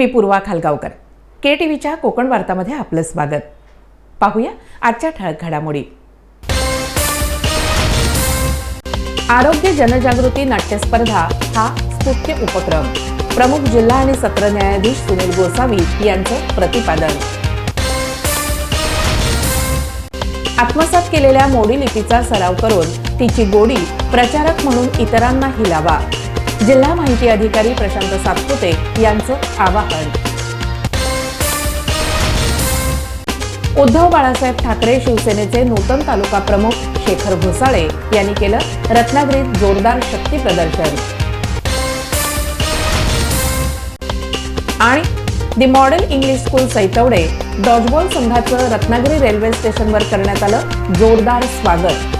मी पूर्वा खालगावकर. के T व्हीच्या कोकण वार्तामध्ये आपलं स्वागत. पाहूया आजच्या ठळक घडामोडी. आरोग्य जनजागृती नाट्यस्पर्धा हा स्तुत्य उपक्रम. प्रमुख जिल्हा आणि सत्र न्यायाधीश सुनील गोसावी यांचं प्रतिपादन. आत्मसात केलेल्या मोडी लिपीचा सराव करून तिची गोडी प्रचारक म्हणून इतरांना लावा. जिल्हा माहिती अधिकारी प्रशांत सातपुते यांचं आवाहन. उद्धव बाळासाहेब ठाकरे शिवसेनेचे नूतन तालुका प्रमुख शेखर घोसाळे यांनी केलं रत्नागिरीत जोरदार शक्ती प्रदर्शन. आणि the model English school Saitavde dodgeball संघाचं रत्नागिरी रेल्वे स्टेशनवर करण्यात आलं जोरदार स्वागत.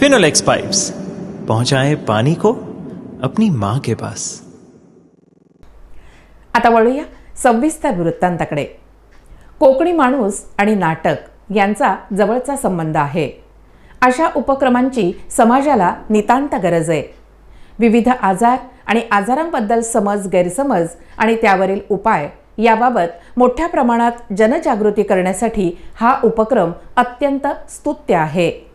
फिनोलेक्स पाइप्स पहुंचाए पानी को अपनी माँ के पास। आता वळूया सविस्तर वृत्तांताकडे. कोकणी माणूस आणि नाटक यांचा जवळचा संबंध आहे. अशा उपक्रमांची समाजाला नितांत गरज आहे. विविध आजार आणि आजारांबद्दल समज गैरसमज आणि त्यावरील उपाय याबाबत मोठ्या प्रमाणात जनजागृती करण्यासाठी हा उपक्रम अत्यंत स्तुत्य आहे.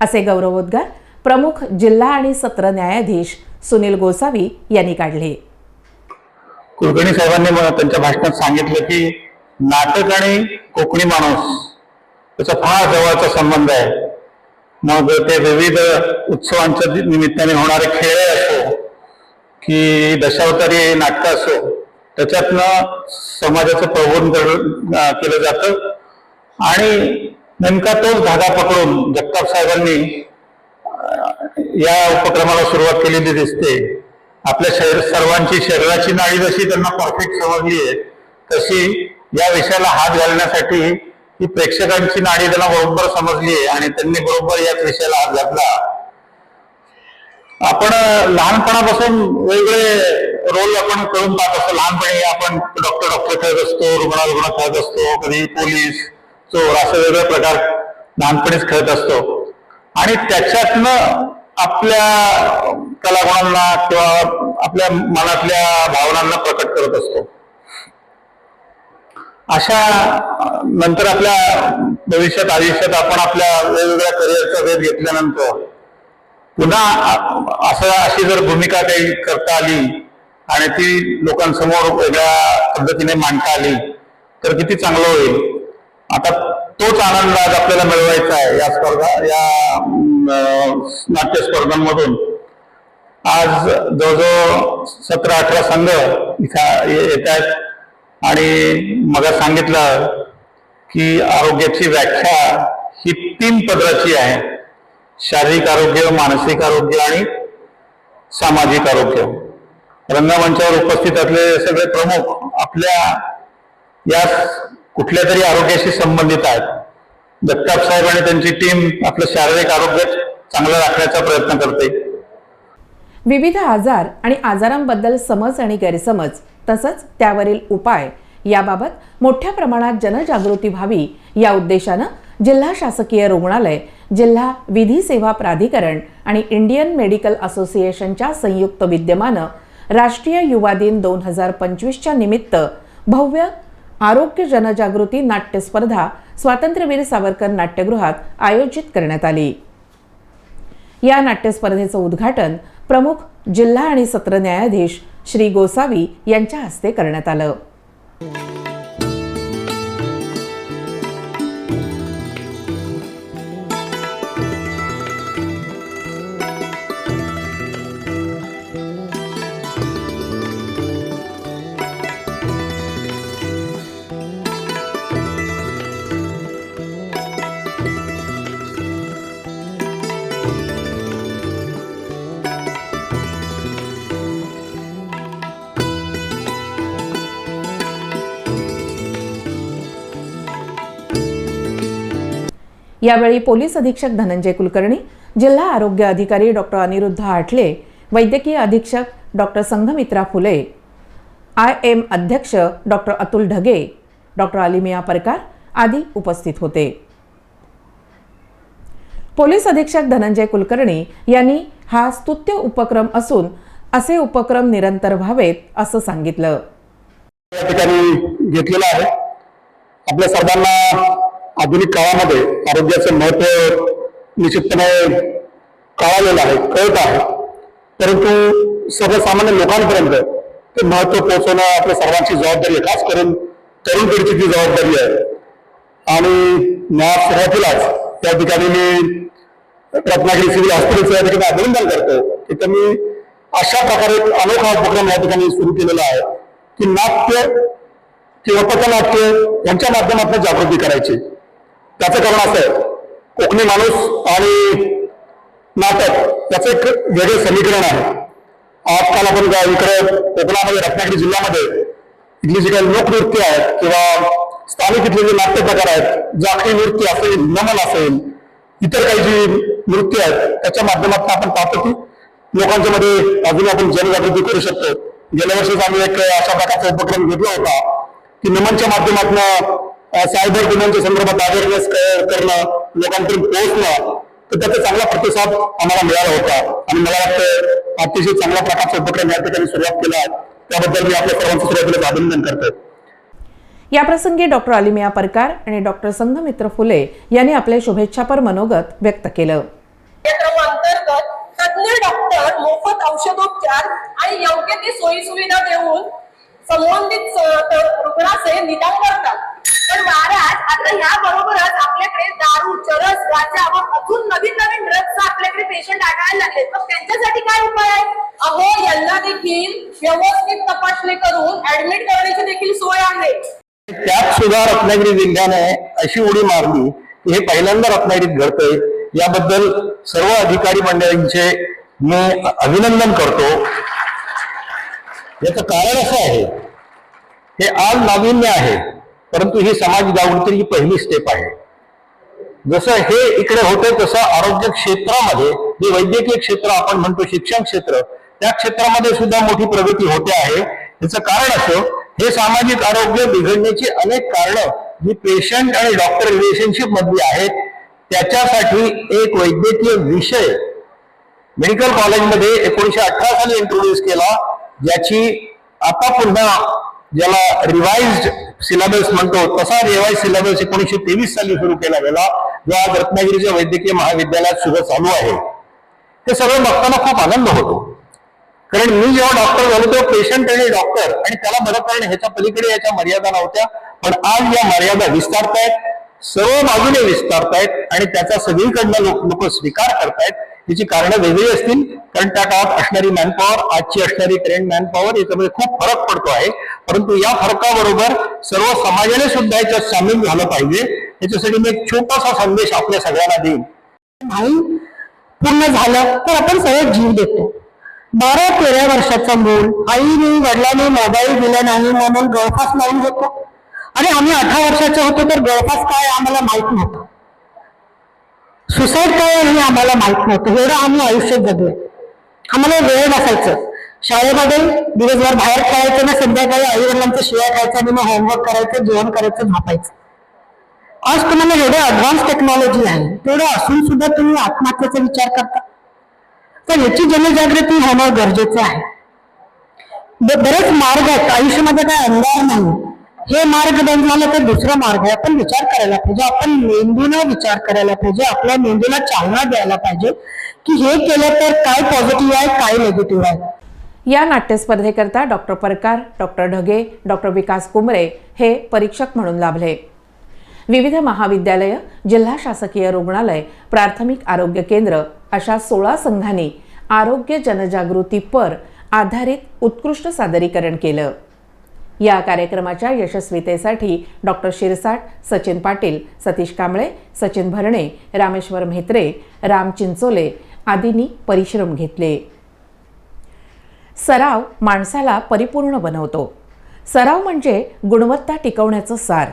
असे गौरवोद्गार प्रमुख जिल्हा आणि सत्र न्यायाधीश सुनील गोसावी यांनी काढले. कुलकर्णी साहेबांनी मला त्यांच्या भाषणात सांगितलं की नाटक आणि कोकणी माणूस त्याचा फार जवळचा संबंध आहे. मग ते विविध उत्सवांच्या दि- निमित्ताने होणारे खेळ असो की दशावतारी नाटकं असो त्याच्यातनं समाजाचं प्रबोधन केलं जातं. आणि नेमका तोच धागा पकडून जगताप साहेबांनी या उपक्रमाला सुरुवात केलेली दिसते. आपल्या शरीर सर्वांची शरीराची नाडी जशी त्यांना परफेक्ट समजली आहे तशी या विषयाला हात घालण्यासाठी ही प्रेक्षकांची नाडी त्यांना बरोबर समजली आहे आणि त्यांनी बरोबर याच विषयाला हात घातला. आपण लहानपणापासून वेगवेगळे रोल आपण करून पाहत असतो. लहानपणी आपण डॉक्टर डॉक्टर खेळत असतो रुग्ण रुग्ण खेळत असतो कधी पोलीस चोर असे वेगवेगळे प्रकार लहानपणीच खेळत असतो. आणि त्याच्यातनं आपल्या कलागुणांना किंवा आपल्या मनातल्या भावनांना प्रकट करत असतो. अशा नंतर आपल्या भविष्यात आयुष्यात आपण आपल्या वेगवेगळ्या करिअरचा वेध घेतल्यानंतर पुन्हा असं अशी जर भूमिका काही करता आली आणि ती लोकांसमोर वेगळ्या पद्धतीने मांडता आली तर किती चांगलं होईल? आता तोच आनंद आज आपल्याला मिळवायचा आहे या स्पर्धा या नाट्य स्पर्धांमधून. आज जवळजवळ सतरा अठरा संघ इथं येत आहेत. आणि मग सांगितलं की आरोग्याची व्याख्या ही तीन पदराची आहे. शारीरिक आरोग्य मानसिक आरोग्य आणि सामाजिक आरोग्य. रंगमंचावर उपस्थित असलेले सगळे प्रमुख आपल्या या कुठल्या तरी आरोग्याशी संबंधित आहेत. जगताप साहेब आणि त्यांची टीम आपलं शारीरिक आरोग्य चांगलं राखण्याचा प्रयत्न करते. विविध आजार आणि आजारांबद्दल समज आणि गैरसमज तसंच त्यावरील उपाय याबाबत मोठ्या प्रमाणात जनजागृती व्हावी या उद्देशानं जिल्हा शासकीय रुग्णालय जिल्हा विधी सेवा प्राधिकरण आणि इंडियन मेडिकल असोसिएशनच्या संयुक्त विद्यमानं राष्ट्रीय युवा दिन दोन हजार पंचवीसच्या निमित्त भव्य आरोग्य जनजागृती नाट्य स्पर्धा स्वातंत्र्यवीर सावरकर नाट्यगृहात आयोजित करण्यात आली. या नाट्यस्पर्धेचं उद्घाटन प्रमुख जिल्हा आणि सत्र न्यायाधीश श्री गोसावी यांच्या हस्ते करण्यात आलं. यावेळी पोलीस अधीक्षक धनंजय कुलकर्णी जिल्हा आरोग्य अधिकारी डॉक्टर अनिरुद्ध आठले वैद्यकीय अधीक्षक doctor Sanghamitra Phule I M अध्यक्ष डॉक्टर अतुल ढगे डॉक्टर अलिमिया परकार आदी उपस्थित होते. पोलीस अधीक्षक धनंजय कुलकर्णी यांनी हा स्तुत्य उपक्रम असून असे उपक्रम निरंतर व्हावेत असं सांगितलं. या ठिकाणी आहे. आपल्या सर्वांना आधुनिक काळामध्ये आरोग्याचं महत्त्व निश्चितपणे कळालेलं आहे कळत आहे. परंतु सर्वसामान्य लोकांपर्यंत ते महत्त्व पोहोचवणं आपल्या सर्वांची जबाबदारी आहे. खास करून तरुण पिढीची ती जबाबदारी आहे. आणि न्याय सुरुवातीलाच त्या ठिकाणी मी रत्नागिरी सिव्हिल हॉस्पिटलचं या ठिकाणी अभिनंदन करतो की त्यांनी अशा प्रकारे एक अनोखा उपक्रम या ठिकाणी सुरू केलेला आहे की नाट्य किंवा पथनाट्य यांच्या माध्यमातून जागृती करायची. त्याचं कारण असं आहे कोकणी माणूस आणि नाटक याचं एक वेगळं समीकरण आहे. आजकाल आपण इकडे कोकणामध्ये रत्नागिरी जिल्ह्यामध्ये इथली जी काही लोकनृत्य आहेत किंवा स्थानिक इथले जे नाट्य प्रकार आहेत जाखणी नृत्य असेल नमन असेल इतर काही जी नृत्य आहेत त्याच्या माध्यमातून आपण पाहतो की लोकांच्या मध्ये अजून आपण जनजागृती करू शकतो. गेल्या वर्षीच आम्ही एक अशा प्रकारचा उपक्रम घेतला होता की नमनच्या माध्यमातून सायबर गुन्ह्यांच्या संदर्भात अवेअरनेस करणं लोकांपर्यंत पोहोचणं तर त्याचा चांगला प्रतिसाद आम्हाला मिळाला होता. आणि मला वाटतं अतिशय चांगल्या प्रकारचा उपक्रम या ठिकाणी सुरुवात केला त्याबद्दल मी आपल्या सर्वांचं सुरुवातीला अभिनंदन करतोय याप्रसंगी डॉक्टर अलिमिया परकार आणि डॉक्टर संघमित्र फुले यांनी आपले शुभेच्छापर मनोगत व्यक्त केलं. तज्ञ डॉक्टर मोफत औषधोपचार आणि योग्य ती सोयी सुविधा देऊन संबंधित रुग्णाचे निदान करतात. पण महाराज आता ह्या बरोबरच आपल्याकडे दारू चरस गांजा व अजून नवीन नवीन ड्रग्स आपल्याकडे पेशंट आढळायला लागले मग त्यांच्यासाठी काय उपाय आहे? अहो यांना देखील व्यवस्थित तपासणी करून ऍडमिट करण्याची देखील सोय आहे. त्यात सुद्धा रत्नागिरी जिल्ह्याने अशी उडी मारली की हे पहिल्यांदा रत्नागिरीत घडतंय. याबद्दल सर्व अधिकारी मंडळींचे मी अभिनंदन करतो. याचं कारण असं आहे हे आज नाविन्य आहे. परंतु ही समाज जागृतीची पहिली स्टेप आहे. जसं हे इकडे होतं तसं आरोग्य क्षेत्रामध्ये जे वैद्यकीय क्षेत्र आपण म्हणतो शिक्षण क्षेत्र त्या क्षेत्रामध्ये सुद्धा मोठी प्रगती होते आहे. याचं कारण असं हे सामाजिक आरोग्य बिघडण्याची अनेक कारणं जी पेशंट आणि डॉक्टर रिलेशनशिप मधली आहेत त्याच्यासाठी एक वैद्यकीय विषय मेडिकल कॉलेजमध्ये एकोणीशे अठरा साली इंट्रोड्यूस केला ज्याची आता पुन्हा ज्याला रिवाइज्ड सिलेबस म्हणतो. तसा रेवाय सिलेबस एकोणीशे तेवीस साली सुरू केला गेला जो आज रत्नागिरीच्या वैद्यकीय महाविद्यालयात सुद्धा चालू आहे. ते सगळं बघताना खूप आनंद होतो. कारण मी जेव्हा डॉक्टर झालो तेव्हा पेशंट आणि डॉक्टर आणि त्याला मदत करणे ह्याच्या पलीकडे याच्या मर्यादा नव्हत्या. पण आज या मर्यादा विस्तारतायत सर्व बाजूने विस्तारतायत आणि त्याचा सगळीकडनं लोक लोक स्वीकार करतायत. याची कारणं वेगळी असतील कारण त्या काळात असणारी मॅनपॉवर आजची असणारी ट्रेंड मॅनपॉवर याच्यामध्ये खूप फरक पडतो आहे. परंतु या फरकाबरोबर सर्व समाजाने सुद्धा याच्यात सामील झालं पाहिजे. याच्यासाठी मी एक छोटासा संदेश आपल्या सगळ्यांना देईन. नाही पूर्ण झालं तर आपण सगळं जीव देतो. बारा तेरा वर्षाचा मूल आईने वडिलांनी मोबाईल दिला नाही म्हणून गळफास नाही होतो आणि आम्ही अठरा वर्षाचे होतो तर गळफास काय आम्हाला माहीत नव्हतं. सुसाईड काय हे आम्हाला माहीत नव्हतं. एवढं आम्ही आयुष्य जगलोय आम्हाला वेळ नसायचं शाळेमध्ये दिवसभर बाहेर खेळायचं ना संध्याकाळी आई वडिलांचं शिवाय खायचं आणि मग होमवर्क करायचं जेवण करायचं झोपायचं. आज तुम्हाला एवढं ऍडव्हान्स टेक्नॉलॉजी आहे. तेवढं असून सुद्धा तुम्ही आत्महत्येचा विचार करता. तर याची जनजागृती होणं गरजेचं आहे. बरेच मार्ग आहेत. आयुष्यामध्ये काय अंधार नाही. हे मार्ग बंद झालं तर दुसरा मार्ग आहे. आपण विचार करायला पाहिजे. आपण मेंदूनं विचार करायला पाहिजे. आपल्या मेंदूला चालना द्यायला पाहिजे. की हे केलं तर काय पॉझिटिव्ह आहे काय निगेटिव्ह आहे? या नाट्यस्पर्धेकरता doctor Parkar doctor Dhage doctor Vikas Kumre हे परीक्षक म्हणून लाभले. विविध महाविद्यालय जिल्हा शासकीय रुग्णालय प्राथमिक आरोग्य केंद्र अशा सोळा संघांनी आरोग्य जनजागृतीपर आधारित उत्कृष्ट सादरीकरण केलं. या कार्यक्रमाच्या यशस्वीतेसाठी डॉक्टर शिरसाट सचिन पाटील सतीश कांबळे सचिन भरणे रामेश्वर म्हेत्रे राम चिंचोले आदींनी परिश्रम घेतले. सराव माणसाला परिपूर्ण बनवतो. सराव म्हणजे गुणवत्ता टिकवण्याचं सार.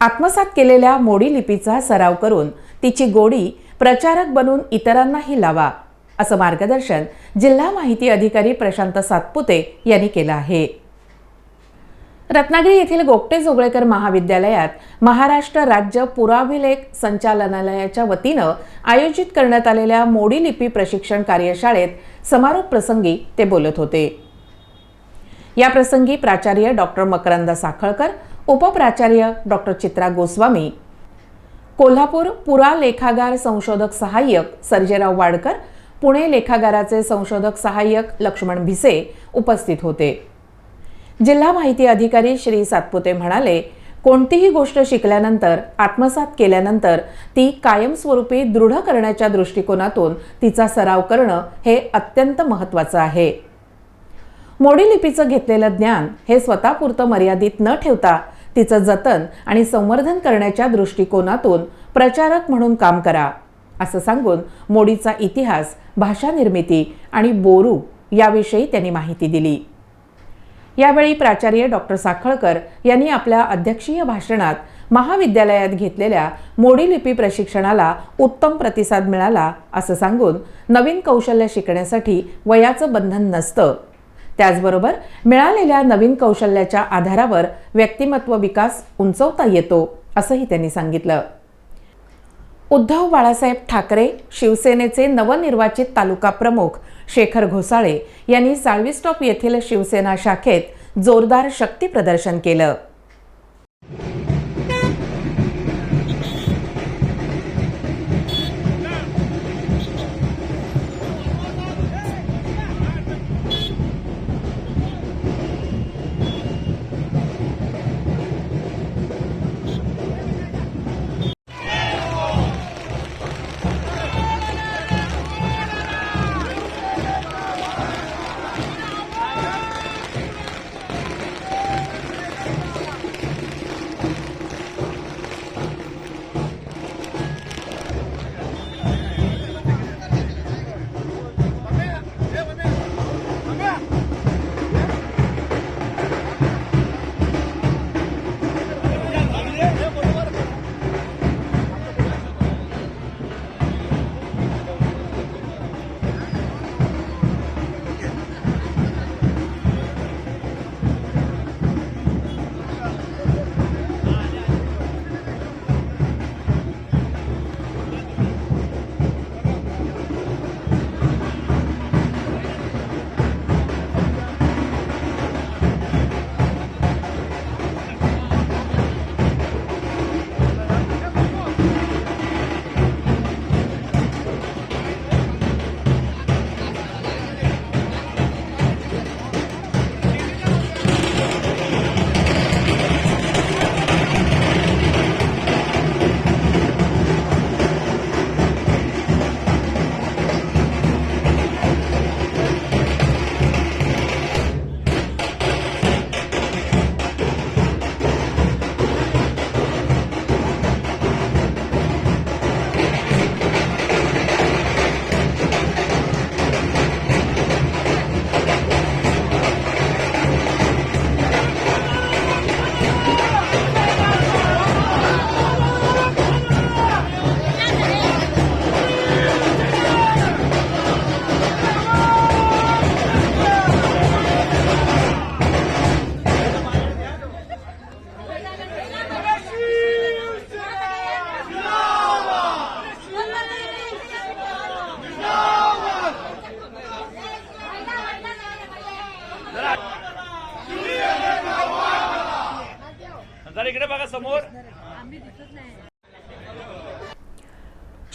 आत्मसात केलेल्या मोडी लिपीचा सराव करून तिची गोडी प्रचारक बनून इतरांनाही लावा असं मार्गदर्शन जिल्हा माहिती अधिकारी प्रशांत सातपुते यांनी केलं आहे. रत्नागिरी येथील गोपटे जोगळेकर महाविद्यालयात महाराष्ट्र राज्य पुराभिलेख संचालनालयाच्या वतीनं आयोजित करण्यात आलेल्या मोडी लिपी प्रशिक्षण कार्यशाळेत समारोप प्रसंगी ते बोलत होते. या प्रसंगी प्राचार्य डॉक्टर मकरंद साखळकर उपप्राचार्य डॉक्टर चित्रा गोस्वामी कोल्हापूर पुरा लेखागार संशोधक सहाय्यक सर्जेराव वाडकर पुणे लेखागाराचे संशोधक सहाय्यक लक्ष्मण भिसे उपस्थित होते. जिल्हा माहिती अधिकारी श्री सातपुते म्हणाले कोणतीही गोष्ट शिकल्यानंतर आत्मसात केल्यानंतर ती कायमस्वरूपी दृढ करण्याच्या दृष्टिकोनातून तिचा सराव करणं हे अत्यंत महत्त्वाचं आहे. मोडी लिपीचं घेतलेलं ज्ञान हे स्वतःपुरतं मर्यादित न ठेवता तिचं जतन आणि संवर्धन करण्याच्या दृष्टिकोनातून प्रचारक म्हणून काम करा. असं सांगून मोडीचा इतिहास भाषा निर्मिती आणि बोरू याविषयी त्यांनी माहिती दिली. यावेळी प्राचार्य डॉक्टर साखळकर यांनी आपल्या अध्यक्षीय भाषणात महाविद्यालयात घेतलेल्या मोडी लिपी प्रशिक्षणाला उत्तम प्रतिसाद मिळाला असं सांगून नवीन कौशल्य शिकण्यासाठी वयाचं बंधन नसतं. त्याचबरोबर मिळालेल्या नवीन कौशल्याच्या आधारावर व्यक्तिमत्व विकास उंचवता येतो असंही त्यांनी सांगितलं. उद्धव बाळासाहेब ठाकरे शिवसेनेचे नवनिर्वाचित तालुका प्रमुख शेखर घोसाळे यांनी साळवी स्टॉप येथील शिवसेना शाखेत जोरदार शक्ती प्रदर्शन केलं.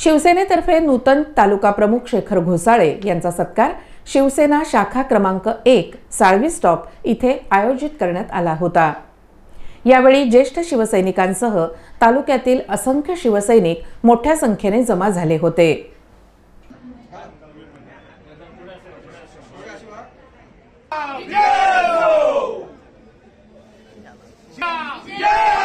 शिवसेनेतर्फे नूतन तालुका प्रमुख शेखर घोसाळे यांचा सत्कार शिवसेना शाखा क्रमांक एक साळवी स्टॉप इथे आयोजित करण्यात आला होता. यावेळी ज्येष्ठ शिवसैनिकांसह तालुक्यातील असंख्य शिवसैनिक मोठ्या संख्येने जमा झाले होते. Yeah!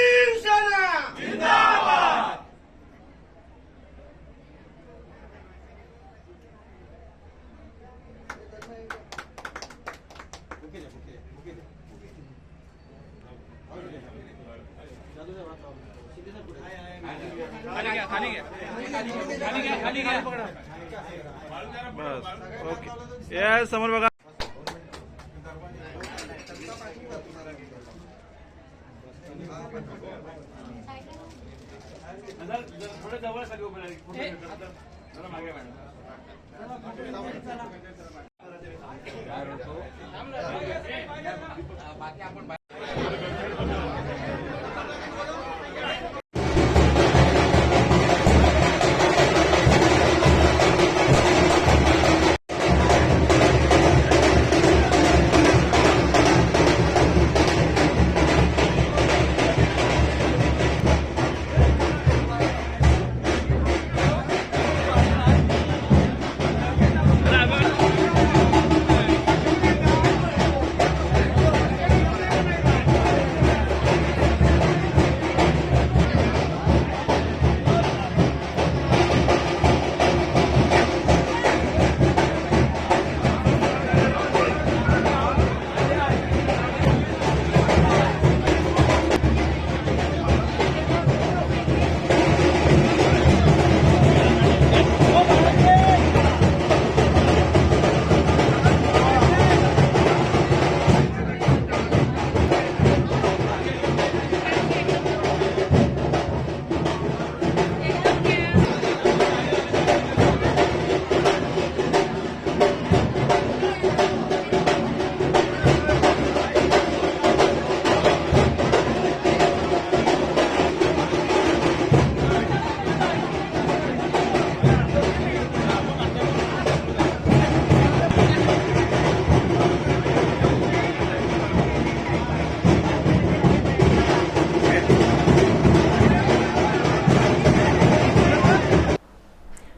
समोर बघा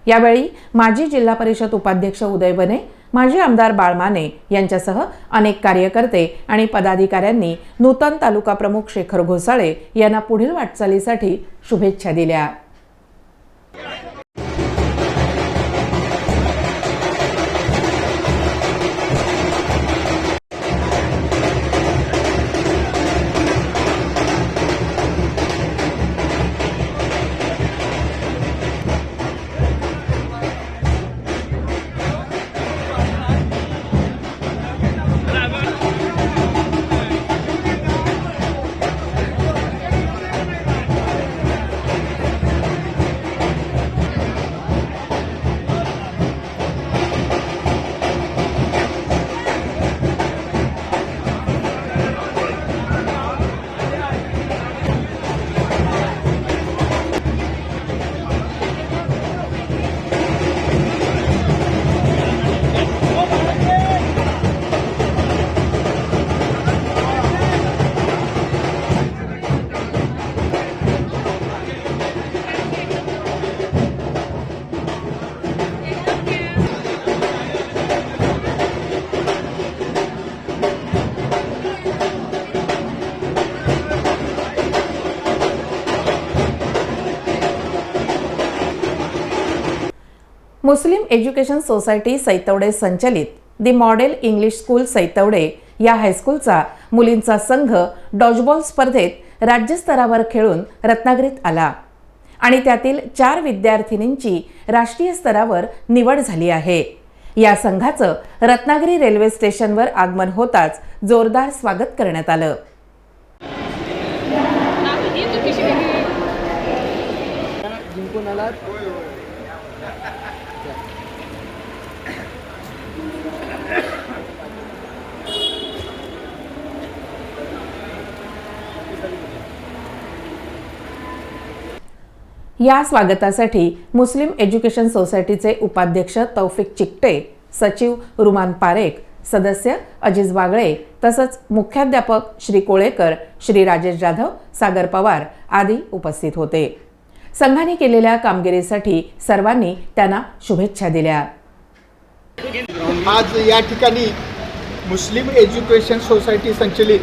यावेळी माजी जिल्हा परिषद उपाध्यक्ष उदय बने माजी आमदार बाळमाने यांच्यासह अनेक कार्यकर्ते आणि पदाधिकाऱ्यांनी नूतन तालुका प्रमुख शेखर घोसाळे यांना पुढील वाटचालीसाठी शुभेच्छा दिल्या. मुस्लिम एज्युकेशन सोसायटी सैतवडे संचलित दि मॉडेल इंग्लिश स्कूल सैतवडे या हायस्कूलचा मुलींचा संघ डॉजबॉल स्पर्धेत राज्यस्तरावर खेळून रत्नागिरीत आला. आणि त्यातील चार विद्यार्थिनींची राष्ट्रीय स्तरावर निवड झाली आहे. या संघाचं रत्नागिरी रेल्वे स्टेशनवर आगमन होताच जोरदार स्वागत करण्यात आलं. या स्वागतासाठी मुस्लिम एज्युकेशन सोसायटीचे उपाध्यक्ष तौफिक चिकटे सचिव रुमान पारेख सदस्य अजिज वागळे तसंच मुख्याध्यापक श्री कोळेकर श्री राजेश जाधव सागर पवार आदी उपस्थित होते. संघाने केलेल्या कामगिरीसाठी सर्वांनी त्यांना शुभेच्छा दिल्या. आज या ठिकाणी मुस्लिम एज्युकेशन सोसायटी संचलित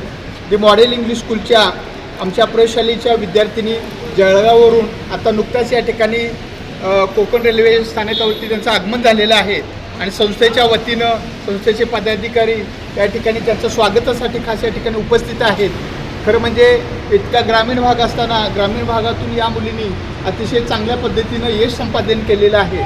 दी मॉडेल इंग्लिश स्कूलच्या आमच्या प्रयोगशालेच्या विद्यार्थिनी जळगाववरून आता नुकताच या ठिकाणी कोकण रेल्वे स्थानकावरती त्यांचं आगमन झालेलं आहे. आणि संस्थेच्या वतीनं संस्थेचे पदाधिकारी या ठिकाणी त्यांचं स्वागतासाठी खास या ठिकाणी उपस्थित आहेत. खरं म्हणजे इतका ग्रामीण भाग असताना ग्रामीण भागातून या मुलींनी अतिशय चांगल्या पद्धतीनं यश संपादन केलेलं आहे.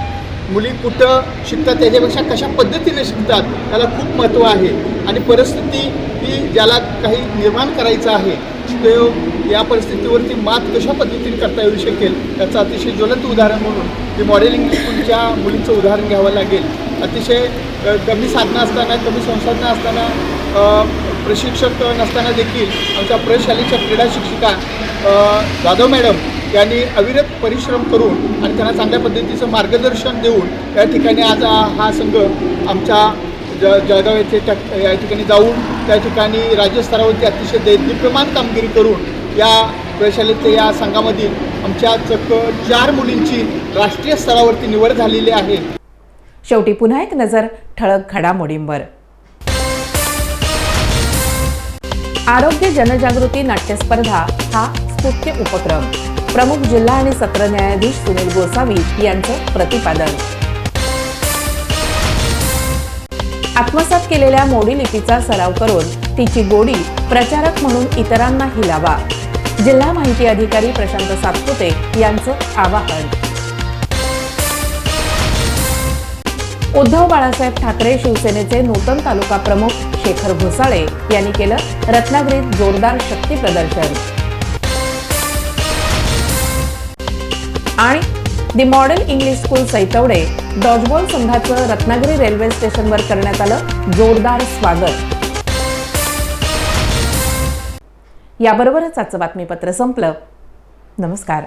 मुली कुठं शिकतात त्याच्यापेक्षा कशा पद्धतीने शिकतात त्याला खूप महत्त्व आहे. आणि परिस्थिती ही ज्याला काही निर्माण करायचं आहे तो या परिस्थितीवरती मात कशा पद्धतीने करता येऊ शकेल? त्याचं अतिशय ज्वलंत उदाहरण म्हणून हे मॉडेलिंग स्कूलच्या मुलींचं उदाहरण घ्यावं लागेल. अतिशय कमी साधनं असताना कमी संसाधनं असताना प्रशिक्षक नसताना देखील आमच्या प्रशालेच्या क्रीडा शिक्षिका जाधव मॅडम यांनी अविरत परिश्रम करून आणि त्यांना चांगल्या पद्धतीचं मार्गदर्शन देऊन या ठिकाणी आज हा संघ आमच्या ज जळगाव येथे त्या या ठिकाणी जाऊन त्या ठिकाणी राज्यस्तरावरती अतिशय दैदिप्यमान कामगिरी करून या प्रशालेच्या या संघामधील आमच्या चक्क चार मुलींची राष्ट्रीय स्तरावरती निवड झालेली आहे. शेवटी पुन्हा एक नजर ठळक घडामोडींवर. आरोग्य जनजागृती नाट्यस्पर्धा हा स्तुत्य उपक्रम. प्रमुख जिल्हा आणि सत्र न्यायाधीश सुनील गोसावी यांचं प्रतिपादन. आत्मसात केलेल्या मोडी लिपीचा सराव करून तिची गोडी प्रचारक म्हणून इतरांनाही लावा. जिल्हा माहिती अधिकारी प्रशांत सातपुते यांचं आवाहन. उद्धव बाळासाहेब ठाकरे शिवसेनेचे नूतन तालुका प्रमुख शेखर घोसाळे यांनी केलं रत्नागिरीत जोरदार शक्ती प्रदर्शन. आणि the model English school Saitavde dodgeball संघाचं रत्नागिरी रेल्वे स्टेशनवर करण्यात आलं जोरदार स्वागत. याबरोबरच आजचं बातमीपत्र संपलं. नमस्कार.